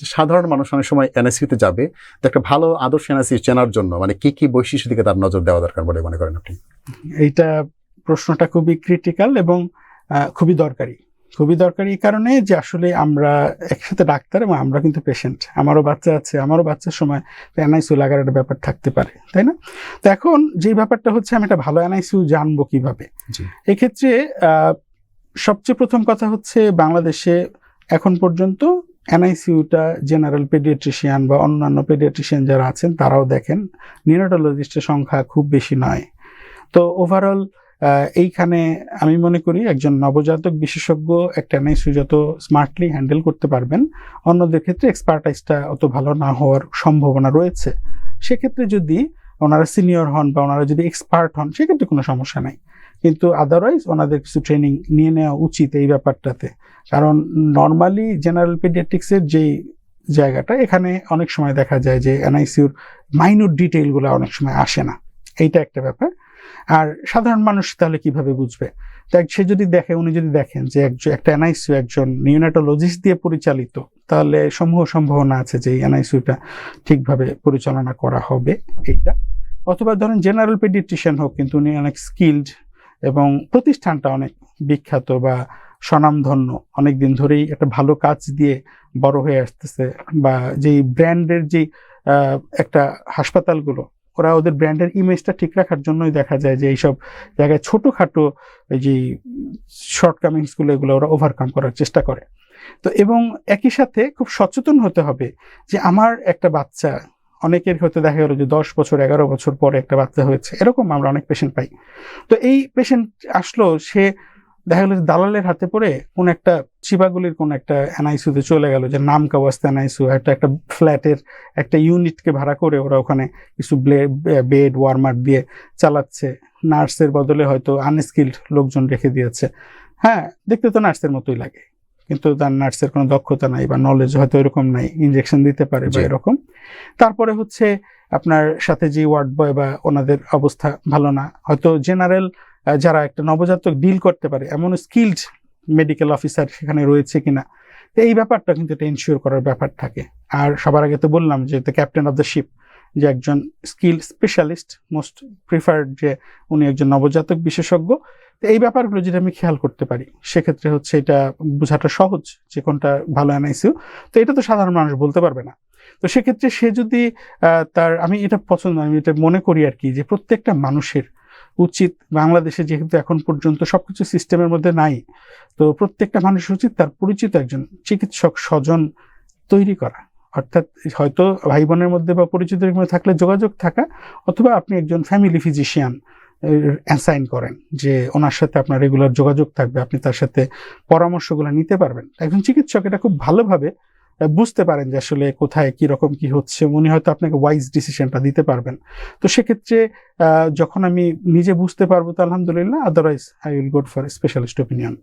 সাধারণ মানুষ অনেক সময় এনএসসিতে যাবে তো একটা ভালো আদর্শ এনএসসি চেনার জন্য মানে কি কি বৈশিষ্ট্য দিকে তার নজর দেওয়া দরকার বলে মনে করেন আপনি? এইটা প্রশ্নটা খুবই ক্রিটিক্যাল এবং খুবই দরকারি। খুবই দরকারি এই কারণে যে আসলে আমরা একসাথে ডাক্তার এবং আমরা কিন্তু পেশেন্ট আমারও বাচ্চা আছে আমারও বাচ্চার সময় এনআইসিউ লাগার একটা ব্যাপার থাকতে পারে তাই না? তো এখন যে ব্যাপারটা হচ্ছে আমি একটা ভালো এনআইসিউ জানব কীভাবে। এক্ষেত্রে সবচেয়ে প্রথম কথা হচ্ছে বাংলাদেশে এখন পর্যন্ত এনআইসিউটা জেনারেল পেডিয়াট্রিশিয়ান বা অন্যান্য পেডিয়াট্রিশিয়ান যারা আছেন, তারাও দেখেন নিউরোটোলজিস্টের সংখ্যা খুব বেশি নয়। তো ওভারঅল এইখানে আমি মনে করি একজন নবজাতক বিশেষজ্ঞ একটা এনআইসিউ যত স্মার্টলি হ্যান্ডেল করতে পারবেন, অন্যদের ক্ষেত্রে এক্সপার্টাইজটা অত ভালো না হওয়ার সম্ভাবনা রয়েছে। সেক্ষেত্রে যদি ওনারা সিনিয়র হন বা ওনারা যদি এক্সপার্ট হন, সেক্ষেত্রে কোনো সমস্যা নাই। কিন্তু আদারওয়াইজ ওনাদের কিছু ট্রেনিং নিয়ে নেওয়া উচিত এই ব্যাপারটাতে। কারণ নর্মালি জেনারেল পেডিয়াট্রিক্সের যেই জায়গাটা, এখানে অনেক সময় দেখা যায় যে এনআইসিউর মাইনর ডিটেইলগুলো অনেক সময় আসে না। এইটা একটা ব্যাপার। আর সাধারণ মানুষ তাহলে কীভাবে বুঝবে? তাই সে যদি দেখে, উনি যদি দেখেন যে একজন একটা এনআইসিউ একজন নিউনাটোলজিস্ট দিয়ে পরিচালিত, তাহলে সমূহ সম্ভাবনা আছে যে এই এনআইসিউটা ঠিকভাবে পরিচালনা করা হবে এইটা। অথবা ধরেন জেনারেল পেডিট্রিশিয়ান হোক, কিন্তু উনি অনেক স্কিলড এবং প্রতিষ্ঠানটা অনেক বিখ্যাত বা স্বনামধন্য। অনেক দিন ধরেই একটা ভালো কাজ দিয়ে বড় হয়ে আসতেছে বা যেই ব্র্যান্ডের আহ, একটা হাসপাতালগুলো ওরা ওদের ব্র্যান্ডের ইমেজটা ঠিক রাখার জন্যই দেখা যায় যে এইসব জায়গায় ছোটোখাটো এই যে শর্টকামিংসগুলো এগুলো ওরা ওভারকাম করার চেষ্টা করে। তো এবং একই সাথে খুব সচেতন হতে হবে যে আমার একটা বাচ্চা অনেকের হয়তো দেখা গেলো যে দশ বছর, এগারো বছর পরে একটা বাচ্চা হয়েছে। এরকম আমরা অনেক পেশেন্ট পাই। তো এই পেশেন্ট আসলো, সে দেখা গেলো যে দালালের হাতে পড়ে কোন একটা চিবাগুলির কোন একটা এনআইসিউতে চলে গেল যে নাম কাওয়াস্তা এনআইসিউ একটা একটা ফ্ল্যাটের একটা ইউনিটকে ভাড়া করে ওরা ওখানে কিছু বেড ওয়ার্মার দিয়ে চালাচ্ছে। নার্সের বদলে হয়তো আনস্কিল্ড লোকজন রেখে দিয়েছে। হ্যাঁ দেখতে তো নার্সের মতোই লাগে। কিন্তু তার নার্সের কোনো দক্ষতা নাই বা নলেজ হয়তো এরকম নাই ইনজেকশন দিতে পারে বা এরকম। তারপরে হচ্ছে আপনার সাথে যে ওয়ার্ড বয় বা ওনাদের অবস্থা ভালো না হয়তো জেনারেল যারা একটা নবজাতক ডিল করতে পারে এমন স্কিলড মেডিকেল অফিসার সেখানে রয়েছে কিনা তো এই ব্যাপারটা কিন্তু এটা ইনশিওর করার ব্যাপার থাকে। আর সবার আগে তো বললাম যে the captain of the ship যে একজন স্কিল স্পেশালিস্ট মোস্ট প্রিফার্ড যে উনি একজন নবজাতক বিশেষজ্ঞ তো এই ব্যাপারগুলো যদি আমি খেয়াল করতে পারি, সেক্ষেত্রে হচ্ছে এটা বোঝাটা সহজ যে কোনটা ভালো এনআইসিউ তো এটা তো সাধারণ মানুষ বলতে পারবে না। তো সেক্ষেত্রে সে যদি তার, আমি এটা পছন্দ, আমি এটা মনে করি আর কি যে প্রত্যেকটা মানুষের উচিত, বাংলাদেশে যেহেতু এখন পর্যন্ত সবকিছু সিস্টেমের মধ্যে নাই, তো প্রত্যেকটা মানুষের উচিত তার পরিচিত একজন চিকিৎসক স্বজন তৈরি করা। অর্থাৎ হয়তো ভাই বোনের মধ্যে বা পরিচিতের মধ্যে থাকলে যোগাযোগ থাকা, অথবা আপনি একজন ফ্যামিলি ফিজিশিয়ান অ্যাসাইন করেন যে ওনার সাথে আপনার রেগুলার যোগাযোগ থাকবে, আপনি তার সাথে পরামর্শগুলো নিতে পারবেন। একজন চিকিৎসক এটা খুব ভালোভাবে বুঝতে পারেন যে আসলে কোথায় কি রকম কি হচ্ছে, উনি হয়তো আপনাকে ওয়াইজ ডিসিশনটা দিতে পারবেন। তো সেক্ষেত্রে যখন আমি নিজে বুঝতে পারব তো আলহামদুলিল্লাহ otherwise I will go for specialist opinion